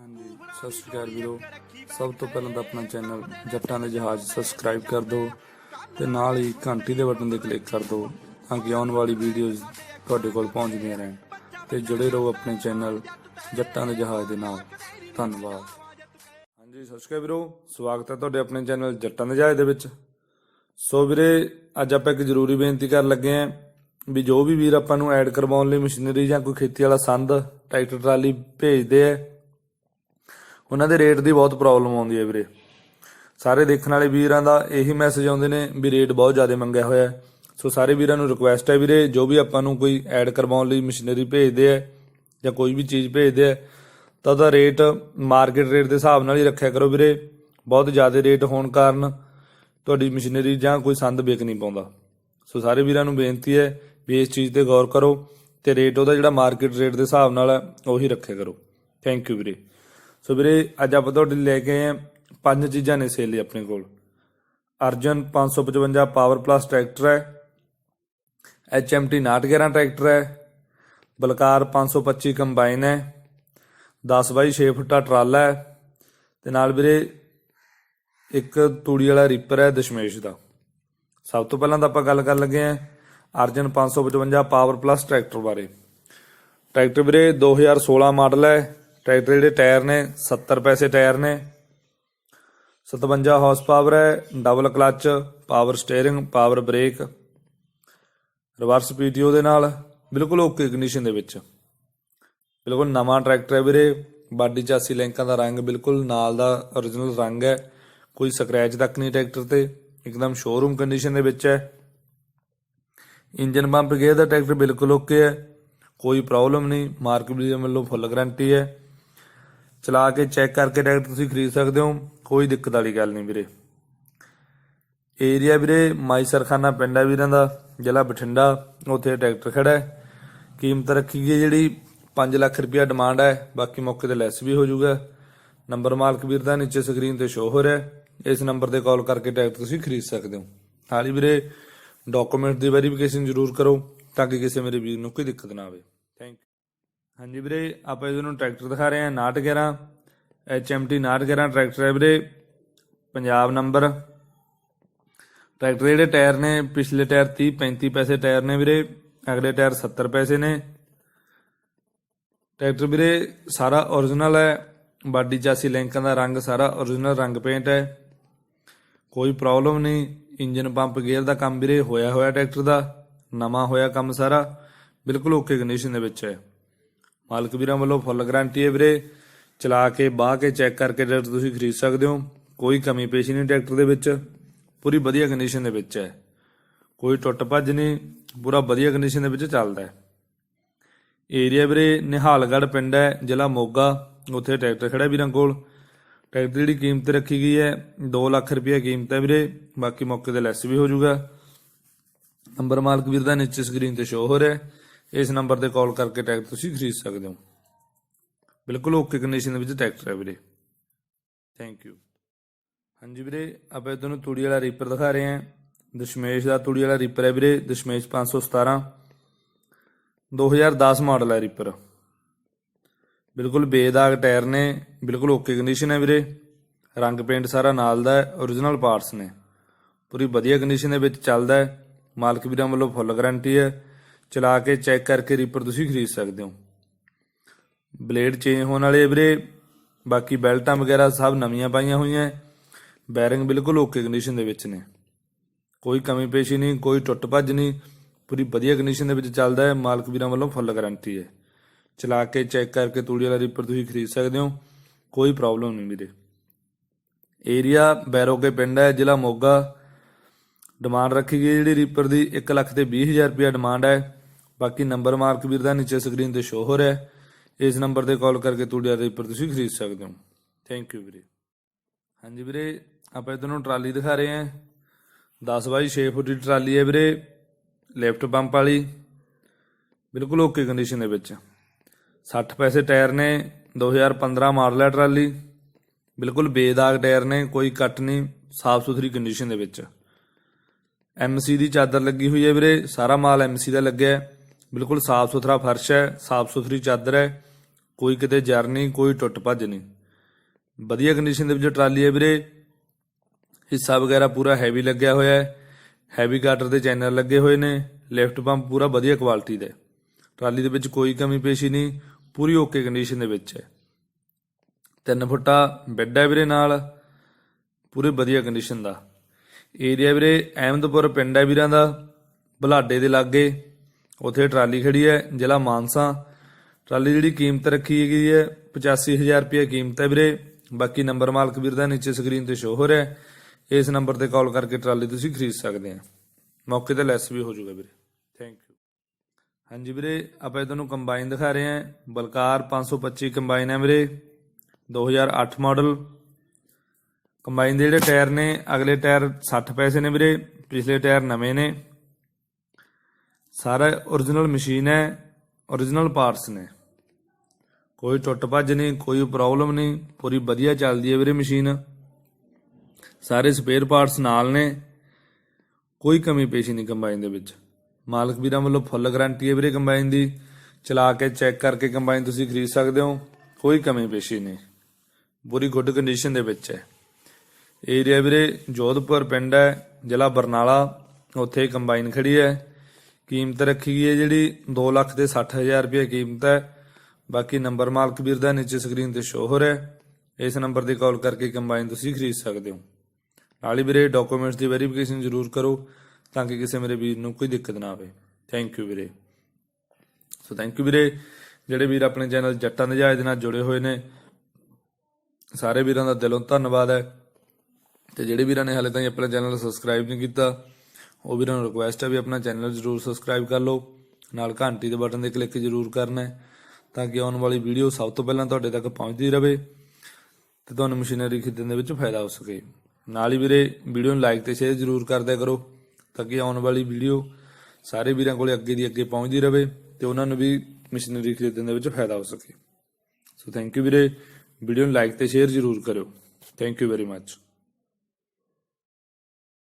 ਹਾਂਜੀ, ਸਤਿ ਸ਼੍ਰੀ ਅਕਾਲ ਵੀਰੋ। ਸਭ ਤੋਂ ਪਹਿਲਾਂ ਤਾਂ ਆਪਣਾ ਚੈਨਲ ਜੱਟਾਂ ਦੇ ਜਹਾਜ਼ ਸਬਸਕ੍ਰਾਈਬ ਕਰ ਦਿਓ ਤੇ ਨਾਲ ਹੀ ਘੰਟੀ ਦੇ ਬਟਨ ਤੇ ਕਲਿੱਕ ਕਰ ਦਿਓ ਤਾਂ ਕਿ ਆਉਣ ਵਾਲੀ ਵੀਡੀਓਜ਼ ਤੁਹਾਡੇ ਕੋਲ ਪਹੁੰਚਦੀਆਂ ਰਹਿਣ। ਤੇ ਜੁੜੇ ਰਹੋ ਆਪਣੇ ਚੈਨਲ ਜੱਟਾਂ ਦੇ ਜਹਾਜ਼ ਦੇ ਨਾਲ। ਧੰਨਵਾਦ। ਹਾਂਜੀ, ਸਤਿ ਸ਼੍ਰੀ ਅਕਾਲ ਵੀਰੋ। ਸਵਾਗਤ ਹੈ ਤੁਹਾਡੇ ਆਪਣੇ ਚੈਨਲ ਜੱਟਾਂ ਦੇ ਜਹਾਜ਼ ਦੇ ਵਿੱਚ। ਸੋ ਵੀਰੇ, ਅੱਜ ਆਪਾਂ ਇੱਕ ਜ਼ਰੂਰੀ ਬੇਨਤੀ ਕਰਨ ਲੱਗੇ ਆਂ ਵੀ ਜੋ ਵੀ ਵੀਰ ਆਪਾਂ ਨੂੰ ਐਡ ਕਰਵਾਉਣ ਲਈ ਮਸ਼ੀਨਰੀ ਜਾਂ ਕੋਈ ਖੇਤੀ ਵਾਲਾ ਸੰਦ, ਟਰੈਕਟਰ, ਟਰਾਲੀ ਭੇਜਦੇ ਆ ਉਹਨਾਂ ਦੇ ਰੇਟ ਦੀ ਬਹੁਤ ਪ੍ਰੋਬਲਮ ਆਉਂਦੀ ਹੈ ਵੀਰੇ। ਸਾਰੇ ਦੇਖਣ ਵਾਲੇ ਵੀਰਾਂ ਦਾ ਇਹੀ ਮੈਸੇਜ ਆਉਂਦੇ ਨੇ ਵੀ ਰੇਟ ਬਹੁਤ ਜ਼ਿਆਦਾ ਮੰਗਿਆ ਹੋਇਆ ਹੈ। ਸੋ ਸਾਰੇ ਵੀਰਾਂ ਨੂੰ ਰਿਕੁਐਸਟ ਹੈ ਵੀਰੇ, ਜੋ ਵੀ ਆਪਾਂ ਨੂੰ ਕੋਈ ਐਡ ਕਰਵਾਉਣ ਲਈ ਮਸ਼ੀਨਰੀ ਭੇਜਦੇ ਆ ਜਾਂ ਕੋਈ ਵੀ ਚੀਜ਼ ਭੇਜਦੇ ਆ ਤਾਂ ਉਹਦਾ ਰੇਟ ਮਾਰਕੀਟ ਰੇਟ ਦੇ ਹਿਸਾਬ ਨਾਲ ਹੀ ਰੱਖਿਆ ਕਰੋ ਵੀਰੇ। ਬਹੁਤ ਜ਼ਿਆਦਾ ਰੇਟ ਹੋਣ ਕਾਰਨ ਤੁਹਾਡੀ ਮਸ਼ੀਨਰੀ ਜਾਂ ਕੋਈ ਸੰਦ ਵਿਕ ਨਹੀਂ ਪਾਉਂਦਾ। ਸੋ ਸਾਰੇ ਵੀਰਾਂ ਨੂੰ ਬੇਨਤੀ ਹੈ ਵੀ ਇਸ ਚੀਜ਼ ਤੇ ਗੌਰ ਕਰੋ ਤੇ ਰੇਟ ਉਹਦਾ ਜਿਹੜਾ ਮਾਰਕੀਟ ਰੇਟ ਦੇ ਹਿਸਾਬ ਨਾਲ ਹੈ, ਉਹੀ ਰੱਖਿਆ ਕਰੋ। ਥੈਂਕ ਯੂ ਵੀਰੇ। ਸੋ ਵੀਰੇ, ਅੱਜ ਆਪਾਂ ਤੁਹਾਡੇ ਲੈ ਕੇ ਆਏ ਪੰਜ ਚੀਜ਼ਾਂ ਨੇ ਸੇਲ ਆਪਣੇ ਕੋਲ। ਅਰਜਨ 555 ਪਾਵਰ ਪਲੱਸ ਟਰੈਕਟਰ ਹੈ। HMT 911 ਟਰੈਕਟਰ ਹੈ। ਬਲਕਾਰ 525 ਕੰਬਾਈਨ ਹੈ। 10 ਬਾਈ 6 ਫੁੱਟਾ ਟਰਾਲਾ ਹੈ। ਤੇ ਨਾਲ ਵੀਰੇ, ਇੱਕ ਤੂੜੀ ਵਾਲਾ ਰੀਪਰ ਹੈ ਦਸ਼ਮੇਸ਼ ਦਾ। ਸਭ ਤੋਂ ਪਹਿਲਾਂ ਤਾਂ ਆਪਾਂ ਗੱਲ ਕਰਨ ਲੱਗੇ ਆਂ ਅਰਜਨ 555 ਪਾਵਰ ਪਲੱਸ ਟਰੈਕਟਰ ਬਾਰੇ। ਟਰੈਕਟਰ ਵੀਰੇ 2016 ਮਾਡਲ ਹੈ। ਟਰੈਕਟਰ ਜਿਹੜੇ ਟਾਇਰ ਨੇ 70 ਪੈਸੇ ਟਾਇਰ ਨੇ। 57 ਹਾਰਸ ਪਾਵਰ ਹੈ double clutch power steering power brake reverse PTO ਦੇ ਨਾਲ, ਬਿਲਕੁਲ ਓਕੇ ਕੰਡੀਸ਼ਨ ਦੇ ਵਿੱਚ। ਬਿਲਕੁਲ ਨਵਾਂ ਟਰੈਕਟਰ ਹੈ ਵੀਰੇ, ਬਾਡੀ ਚਾਸੀ ਲੈਂਕਾਂ ਦਾ ਰੰਗ ਬਿਲਕੁਲ ਨਾਲ ਦਾ origignal ਰੰਗ ਹੈ। ਕੋਈ ਸਕ੍ਰੈਚ ਤੱਕ ਨਹੀਂ ਟਰੈਕਟਰ ਤੇ, ਇੱਕਦਮ ਸ਼ੋਰੂਮ ਕੰਡੀਸ਼ਨ ਦੇ ਵਿੱਚ ਹੈ। ਇੰਜਨ ਪੰਪ ਗੇਅਰ ਦਾ ਟਰੈਕਟਰ ਬਿਲਕੁਲ ਓਕੇ ਹੈ, ਕੋਈ ਪ੍ਰੋਬਲਮ ਨਹੀਂ ਮਾਰਕੀਟ ਵੀ ਵੱਲੋਂ ਫੁੱਲ ਗਾਰੰਟੀ ਹੈ। ਚਲਾ ਕੇ ਚੈੱਕ ਕਰਕੇ ਟਰੈਕਟਰ ਤੁਸੀਂ ਖਰੀਦ ਸਕਦੇ ਹੋ, ਕੋਈ ਦਿੱਕਤ ਵਾਲੀ ਗੱਲ ਨਹੀਂ ਵੀਰੇ। ਏਰੀਆ ਵੀਰੇ ਮਾਈ ਸਰਖਾਨਾ ਪਿੰਡ ਹੈ ਵੀਰਾਂ ਦਾ, ਜ਼ਿਲ੍ਹਾ ਬਠਿੰਡਾ, ਉੱਥੇ ਟਰੈਕਟਰ ਖੜਾ ਹੈ। ਕੀਮਤ ਰੱਖੀ ਗਈ ਹੈ ਜਿਹੜੀ 5 ਲੱਖ ਰੁਪਇਆ ਡਿਮਾਂਡ ਹੈ, ਬਾਕੀ ਮੌਕੇ ਤੇ ਲੈਸ ਵੀ ਹੋ ਜਾਊਗਾ। ਨੰਬਰ ਮਾਲਕ ਵੀਰ ਦਾ ਨੀਚੇ ਸਕਰੀਨ ਤੇ ਸ਼ੋ ਹੋ ਰਿਹਾ ਹੈ। ਇਸ ਨੰਬਰ ਤੇ ਕਾਲ ਕਰਕੇ ਟਰੈਕਟਰ ਤੁਸੀਂ ਖਰੀਦ ਸਕਦੇ ਹੋ। ਹਾਲੀ ਵੀਰੇ ਡਾਕੂਮੈਂਟ ਦੀ ਵੈਰੀਫਿਕੇਸ਼ਨ ਜ਼ਰੂਰ ਕਰੋ, ਤਾਂ ਕਿ ਕਿਸੇ ਮੇਰੇ ਵੀਰ ਨੂੰ ਕੋਈ ਦਿੱਕਤ ਨਾ ਆਵੇ। ਥੈਂਕ ਯੂ ਹਾਂਜੀ ਵੀਰੇ, ਆਪਾਂ ਇਹਨੂੰ ਟਰੈਕਟਰ ਦਿਖਾ ਰਹੇ ਹਾਂ 911 HMT 911 ਟਰੈਕਟਰ ਹੈ ਵੀਰੇ, ਪੰਜਾਬ ਨੰਬਰ। ਟਰੈਕਟਰ ਜਿਹੜੇ ਟਾਇਰ ਨੇ, ਪਿਛਲੇ ਟਾਇਰ 30 35 ਪੈਸੇ ਟਾਇਰ ਨੇ ਵੀਰੇ, ਅਗਲੇ ਟਾਇਰ 70 ਪੈਸੇ ਨੇ। ਟਰੈਕਟਰ ਵੀਰੇ, ਸਾਰਾ origignal ਹੈ, ਬਾਡੀ ਚਾਸੀ ਲਿੰਕਾਂ ਦਾ ਰੰਗ ਸਾਰਾ origignal ਰੰਗ ਪੇਂਟ ਹੈ। ਕੋਈ ਪ੍ਰੋਬਲਮ ਨਹੀਂ ਇੰਜਨ ਪੰਪ ਗੇਅਰ ਦਾ ਕੰਮ ਵੀਰੇ, ਹੋਇਆ ਹੋਇਆ ਟਰੈਕਟਰ ਦਾ, ਨਵਾਂ ਹੋਇਆ ਕੰਮ ਸਾਰਾ, ਬਿਲਕੁਲ ਓਕੇ ਕੰਡੀਸ਼ਨ ਦੇ ਵਿੱਚ ਹੈ। ਮਾਲਕ ਵੀਰਾਂ ਵੱਲੋਂ ਫੁੱਲ ਗਾਰੰਟੀ ਹੈ ਵੀਰੇ। ਚਲਾ ਕੇ ਬਾਹ ਕੇ ਚੈੱਕ ਕਰਕੇ ਟਰੈਕਟਰ ਤੁਸੀਂ ਖਰੀਦ ਸਕਦੇ ਹੋ। ਕੋਈ ਕਮੀ ਪੇਸ਼ੀ ਨਹੀਂ ਟਰੈਕਟਰ ਦੇ ਵਿੱਚ। ਪੂਰੀ ਵਧੀਆ ਕੰਡੀਸ਼ਨ ਦੇ ਵਿੱਚ ਹੈ। ਕੋਈ ਟੁੱਟ ਭੱਜ ਨਹੀਂ। ਪੂਰਾ ਵਧੀਆ ਕੰਡੀਸ਼ਨ ਦੇ ਵਿੱਚ ਚੱਲਦਾ ਹੈ। ਏਰੀਆ ਵੀਰੇ, ਨਿਹਾਲਗੜ੍ਹ ਪਿੰਡ ਹੈ, ਜ਼ਿਲ੍ਹਾ ਮੋਗਾ। ਉੱਥੇ ਟਰੈਕਟਰ ਖੜਾ ਵੀਰਾਂ ਕੋਲ। ਟਰੈਕਟਰ ਦੀ ਜਿਹੜੀ ਕੀਮਤ ਰੱਖੀ ਗਈ ਹੈ 2 ਲੱਖ ਰੁਪਏ ਕੀਮਤ ਹੈ ਵੀਰੇ। ਬਾਕੀ ਮੌਕੇ ਤੇ ਲੈਸ ਵੀ ਹੋ ਜਾਊਗਾ। ਨੰਬਰ ਮਾਲਕ ਵੀਰ ਦਾ ਨੀਚੇ ਸਕਰੀਨ ਤੇ ਸ਼ੋ ਹੋ ਰਿਹਾ ਹੈ। ਇਸ ਨੰਬਰ ਤੇ ਕਾਲ ਕਰਕੇ ਟਰੈਕਟਰ ਤੁਸੀਂ ਖਰੀਦ ਸਕਦੇ ਹੋ। ਬਿਲਕੁਲ ਓਕੇ ਕੰਡੀਸ਼ਨ ਦੇ ਵਿੱਚ ਟਰੈਕਟਰ ਹੈ ਵੀਰੇ। ਥੈਂਕ ਯੂ ਹਾਂਜੀ ਵੀਰੇ, ਆਪਾਂ ਤੁਹਾਨੂੰ ਤੂੜੀ ਵਾਲਾ ਰੀਪਰ ਦਿਖਾ ਰਹੇ ਹਾਂ। ਦਸ਼ਮੇਸ਼ ਦਾ ਤੂੜੀ ਵਾਲਾ ਰੀਪਰ ਹੈ ਵੀਰੇ, ਦਸ਼ਮੇਸ਼ 517 2010 ਮਾਡਲ ਹੈ ਰੀਪਰ ਬਿਲਕੁਲ ਬੇਦਾਗ ਟਾਇਰ ਨੇ, ਬਿਲਕੁਲ ਓਕੇ ਕੰਡੀਸ਼ਨ ਹੈ ਵੀਰੇ। ਰੰਗ ਪੇਂਟ ਸਾਰਾ ਨਾਲ ਦਾ ਹੈ origignal ਪਾਰਟਸ ਨੇ। ਪੂਰੀ ਵਧੀਆ ਕੰਡੀਸ਼ਨ ਦੇ ਵਿੱਚ ਚੱਲਦਾ ਹੈ। ਮਾਲਕ ਵੀਰਾਂ ਵੱਲੋਂ ਫੁੱਲ ਗਾਰੰਟੀ ਹੈ। ਚਲਾ ਕੇ ਚੈੱਕ ਕਰਕੇ ਰੀਪਰ ਤੁਸੀਂ ਖਰੀਦ ਸਕਦੇ ਹੋ। ਬਲੇਡ ਚੇਂਜ ਹੋਣ ਵਾਲੇ ਆ ਵੀਰੇ। ਬਾਕੀ ਬੈਲਟਾਂ ਵਗੈਰਾ ਸਭ ਨਵੀਆਂ ਪਾਈਆਂ ਹੋਈਆਂ। ਬੈਰਿੰਗ ਬਿਲਕੁਲ ਓਕੇ ਕੰਡੀਸ਼ਨ ਦੇ ਵਿੱਚ ਨੇ। ਕੋਈ ਕਮੀ ਪੇਸ਼ੀ ਨਹੀਂ, ਕੋਈ ਟੁੱਟ ਭੱਜ ਨਹੀਂ। ਪੂਰੀ ਵਧੀਆ ਕੰਡੀਸ਼ਨ ਦੇ ਵਿੱਚ ਚੱਲਦਾ ਹੈ। ਮਾਲਕ ਵੀਰਾਂ ਵੱਲੋਂ ਫੁੱਲ ਗਾਰੰਟੀ ਹੈ। ਚਲਾ ਕੇ ਚੈੱਕ ਕਰਕੇ ਤੂੜੀ ਵਾਲਾ ਰੀਪਰ ਤੁਸੀਂ ਖਰੀਦ ਸਕਦੇ ਹੋ। ਕੋਈ ਪ੍ਰੋਬਲਮ ਨਹੀਂ ਵੀਰੇ। ਏਰੀਆ ਬੈਰੋਕੇ ਪਿੰਡ ਹੈ, ਜ਼ਿਲ੍ਹਾ ਮੋਗਾ। ਡਿਮਾਂਡ ਰੱਖੀ ਗਈ ਜਿਹੜੀ ਰੀਪਰ ਦੀ। 1 ਲੱਖ ਤੇ 20000 ਰੁਪਏ ਡਿਮਾਂਡ ਹੈ। ਬਾਕੀ ਨੰਬਰ ਮਾਰਕ ਵੀਰ ਦਾ ਨੀਚੇ ਸਕਰੀਨ ਤੇ ਸ਼ੋ ਹੋ ਰਿਹਾ ਹੈ। ਇਸ ਨੰਬਰ ਤੇ ਕਾਲ ਕਰਕੇ ਤੂੜੀ ਵਾਲਾ ਰੀਪਰ ਤੁਸੀਂ ਖਰੀਦ ਸਕਦੇ ਹੋ। ਥੈਂਕ ਯੂ ਵੀਰੇ। ਹਾਂਜੀ ਵੀਰੇ, ਆਪਾਂ ਤੁਹਾਨੂੰ ਟਰਾਲੀ ਦਿਖਾ ਰਹੇ ਹਾਂ। 10 ਬਾਈ 6 ਫੁੱਟ ਦੀ ਟਰਾਲੀ ਹੈ ਵੀਰੇ ਲੈਫਟ ਪੰਪ ਵਾਲੀ। ਬਿਲਕੁਲ ਓਕੇ ਕੰਡੀਸ਼ਨ ਦੇ ਵਿੱਚ। 60 ਪੈਸੇ ਟਾਇਰ ਨੇ 2015 ਮਾਡਲ ਹੈ ਟਰਾਲੀ। ਬਿਲਕੁਲ ਬੇਦਾਗ ਟਾਇਰ ਨੇ, ਕੋਈ ਕੱਟ ਨਹੀਂ, ਸਾਫ਼ ਸੁਥਰੀ ਕੰਡੀਸ਼ਨ ਦੇ ਵਿੱਚ। ਐਮਸੀ ਦੀ ਚਾਦਰ ਲੱਗੀ ਹੋਈ ਹੈ ਵੀਰੇ, ਸਾਰਾ ਮਾਲ ਐਮਸੀ ਦਾ ਲੱਗਿਆ ਹੈ। ਬਿਲਕੁਲ ਸਾਫ਼ ਸੁਥਰਾ ਫਰਸ਼ ਹੈ, ਸਾਫ਼ ਸੁਥਰੀ ਚਾਦਰ ਹੈ, ਕੋਈ ਕਿਤੇ ਜਰ ਨਹੀਂ, ਕੋਈ ਟੁੱਟ ਭੱਜ ਨਹੀਂ। ਵਧੀਆ ਕੰਡੀਸ਼ਨ ਦੇ ਵਿੱਚ ਟਰਾਲੀ ਹੈ ਵੀਰੇ, ਹਿੱਸਾ ਵਗੈਰਾ ਪੂਰਾ ਹੈਵੀ ਲੱਗਿਆ ਹੋਇਆ ਹੈ ਹੈਵੀ ਗਾਟਰ ਦੇ ਚੈਨਲ ਲੱਗੇ ਹੋਏ ਨੇ ਲਿਫਟ ਪੰਪ ਪੂਰਾ ਵਧੀਆ ਕੁਆਲਿਟੀ ਦਾ ਟਰਾਲੀ ਦੇ ਵਿੱਚ ਕੋਈ ਕਮੀ ਪੇਸ਼ੀ ਨਹੀਂ, ਪੂਰੀ ਓਕੇ ਕੰਡੀਸ਼ਨ ਦੇ ਵਿੱਚ ਹੈ। 3 ਫੁੱਟਾ ਬੈੱਡ ਹੈ ਵੀਰੇ ਨਾਲ, ਪੂਰੇ ਵਧੀਆ ਕੰਡੀਸ਼ਨ ਦਾ। ਏਰੀਆ ਵੀਰੇ ਅਹਿਮਦਪੁਰ ਪਿੰਡ ਹੈ ਵੀਰਾਂ ਦਾ, ਬਲਾਡੇ ਦੇ ਲਾਗੇ। ਉੱਥੇ ਟਰਾਲੀ ਖੜੀ ਹੈ, ਜ਼ਿਲ੍ਹਾ ਮਾਨਸਾ। ਟਰਾਲੀ ਜਿਹੜੀ ਕੀਮਤ ਰੱਖੀ ਹੈਗੀ ਹੈ 85000 ਰੁਪਏ ਕੀਮਤ ਹੈ ਵੀਰੇ। ਬਾਕੀ ਨੰਬਰ ਮਾਲਕ ਵੀਰ ਦਾ ਨੀਚੇ ਸਕਰੀਨ ਤੇ ਸ਼ੋ ਹੋ ਰਿਹਾ ਹੈ। ਇਸ ਨੰਬਰ ਤੇ ਕਾਲ ਕਰਕੇ ਟਰਾਲੀ ਤੁਸੀਂ ਖਰੀਦ ਸਕਦੇ ਆ ਮੌਕੇ ਤੇ ਲੈਸ ਵੀ ਹੋ ਜਾਊਗਾ ਵੀਰੇ। ਥੈਂਕ ਯੂ ਹਾਂਜੀ ਵੀਰੇ, ਆਪਾਂ ਇਹ ਤੁਹਾਨੂੰ ਕੰਬਾਈਨ ਦਿਖਾ ਰਹੇ ਹਾਂ। ਬਲਕਾਰ 525 ਕੰਬਾਈਨ ਹੈ ਵੀਰੇ। 2008 ਮਾਡਲ ਕੰਬਾਈਨ ਦੇ ਜਿਹੜੇ ਟਾਇਰ ਨੇ, ਅਗਲੇ ਟਾਇਰ 60 ਪੈਸੇ ਨੇ ਵੀਰੇ। ਪਿਛਲੇ ਟਾਇਰ ਨਵੇਂ ਨੇ। ਸਾਰਾ origignal ਮਸ਼ੀਨ ਹੈ origignal ਪਾਰਟਸ ਨੇ। ਕੋਈ ਟੁੱਟ ਭੱਜ ਨਹੀਂ, ਕੋਈ ਪ੍ਰੋਬਲਮ ਨਹੀਂ, ਪੂਰੀ ਵਧੀਆ ਚੱਲਦੀ ਹੈ ਵੀਰੇ ਮਸ਼ੀਨ ਸਾਰੇ ਸਪੇਅਰ ਪਾਰਟਸ ਨਾਲ ਨੇ, ਕੋਈ ਕਮੀ ਪੇਸ਼ੀ ਨਹੀਂ ਕੰਬਾਈਨ ਦੇ ਵਿੱਚ। ਮਾਲਕ ਵੀਰਾਂ ਵੱਲੋਂ ਫੁੱਲ ਗਾਰੰਟੀ ਹੈ ਵੀਰੇ ਕੰਬਾਈਨ ਦੀ। ਚਲਾ ਕੇ ਚੈੱਕ ਕਰਕੇ ਕੰਬਾਈਨ ਤੁਸੀਂ ਖਰੀਦ ਸਕਦੇ ਹੋ, ਕੋਈ ਕਮੀ ਪੇਸ਼ੀ ਨਹੀਂ। ਪੂਰੀ ਗੁੱਡ ਕੰਡੀਸ਼ਨ ਦੇ ਵਿੱਚ ਹੈ। ਏਰੀਆ ਵੀਰੇ ਜੋਧਪੁਰ ਪਿੰਡ ਹੈ, ਜ਼ਿਲ੍ਹਾ ਬਰਨਾਲਾ, ਉੱਥੇ ਕੰਬਾਈਨ ਖੜੀ ਹੈ। ਕੀਮਤ ਰੱਖੀ ਗਈ ਹੈ ਜਿਹੜੀ 2 ਲੱਖ ਤੇ 60000 ਰੁਪਏ ਕੀਮਤ ਹੈ। ਬਾਕੀ ਨੰਬਰ ਮਾਲਕ ਵੀਰ ਦਾ ਨੀਚੇ ਸਕਰੀਨ ਤੇ ਸ਼ੋ ਹੋ ਰਿਹਾ ਹੈ। ਇਸ ਨੰਬਰ ਤੇ ਕਾਲ ਕਰਕੇ ਕੰਬਾਈਨ ਤੁਸੀਂ ਖਰੀਦ ਸਕਦੇ ਹੋ। ਨਾਲ ਹੀ ਵੀਰੇ ਡਾਕੂਮੈਂਟਸ ਦੀ ਵੈਰੀਫਿਕੇਸ਼ਨ ਜ਼ਰੂਰ ਕਰੋ ਤਾਂ ਕਿ ਕਿਸੇ ਮੇਰੇ ਵੀਰ ਨੂੰ ਕੋਈ ਦਿੱਕਤ ਨਾ ਆਵੇ। ਥੈਂਕ ਯੂ ਵੀਰੇ। ਸੋ ਥੈਂਕ ਯੂ ਵੀਰੇ। ਜਿਹੜੇ ਵੀਰ ਆਪਣੇ ਚੈਨਲ ਜੱਟਾਂ ਦੇ ਜਹਾਜ਼ ਦੇ ਨਾਲ ਜੁੜੇ ਹੋਏ ਨੇ, ਸਾਰੇ ਵੀਰਾਂ ਦਾ ਦਿਲੋਂ ਧੰਨਵਾਦ ਹੈ। ਤੇ ਜਿਹੜੇ ਵੀਰਾਂ ਨੇ ਹਾਲੇ ਤਾਈਂ ਆਪਣਾ ਚੈਨਲ ਸਬਸਕ੍ਰਾਈਬ ਨਹੀਂ ਕੀਤਾ ਉਹ ਵੀਰਾਂ ਨੂੰ ਰਿਕੁਐਸਟ ਹੈ ਵੀ ਆਪਣਾ ਚੈਨਲ ਜ਼ਰੂਰ ਸਬਸਕ੍ਰਾਈਬ ਕਰ ਲਓ। ਨਾਲ ਘੰਟੀ ਦੇ ਬਟਨ ਤੇ ਕਲਿੱਕ ਜ਼ਰੂਰ ਕਰਨਾ ਹੈ, ਤਾਂ ਕਿ ਆਉਣ ਵਾਲੀ ਵੀਡੀਓ ਸਭ ਤੋਂ ਪਹਿਲਾਂ ਤੁਹਾਡੇ ਤੱਕ ਪਹੁੰਚਦੀ ਰਹੇ ਤੇ ਤੁਹਾਨੂੰ ਮਸ਼ੀਨਰੀ ਖਰੀਦਣ ਦੇ ਵਿੱਚ ਫਾਇਦਾ ਹੋ ਸਕੇ। ਨਾਲ ਹੀ ਵੀਰੇ ਵੀਡੀਓ ਨੂੰ ਲਾਈਕ ਤੇ ਸ਼ੇਅਰ ਜ਼ਰੂਰ ਕਰਦਿਆ ਕਰੋ, ਤਾਂ ਕਿ ਆਉਣ ਵਾਲੀ ਵੀਡੀਓ ਸਾਰੇ ਵੀਰਾਂ ਕੋਲੇ ਅੱਗੇ ਦੀ ਅੱਗੇ ਪਹੁੰਚਦੀ ਰਹੇ ਤੇ ਉਹਨਾਂ ਨੂੰ ਵੀ ਮਸ਼ੀਨਰੀ ਖਰੀਦਣ ਦੇ ਵਿੱਚ ਫਾਇਦਾ ਹੋ ਸਕੇ। ਸੋ ਥੈਂਕ ਯੂ ਵੀਰੇ ਵੀਡੀਓ ਨੂੰ ਲਾਈਕ ਤੇ ਸ਼ੇਅਰ ਜ਼ਰੂਰ ਕਰਿਓ। Thank you very much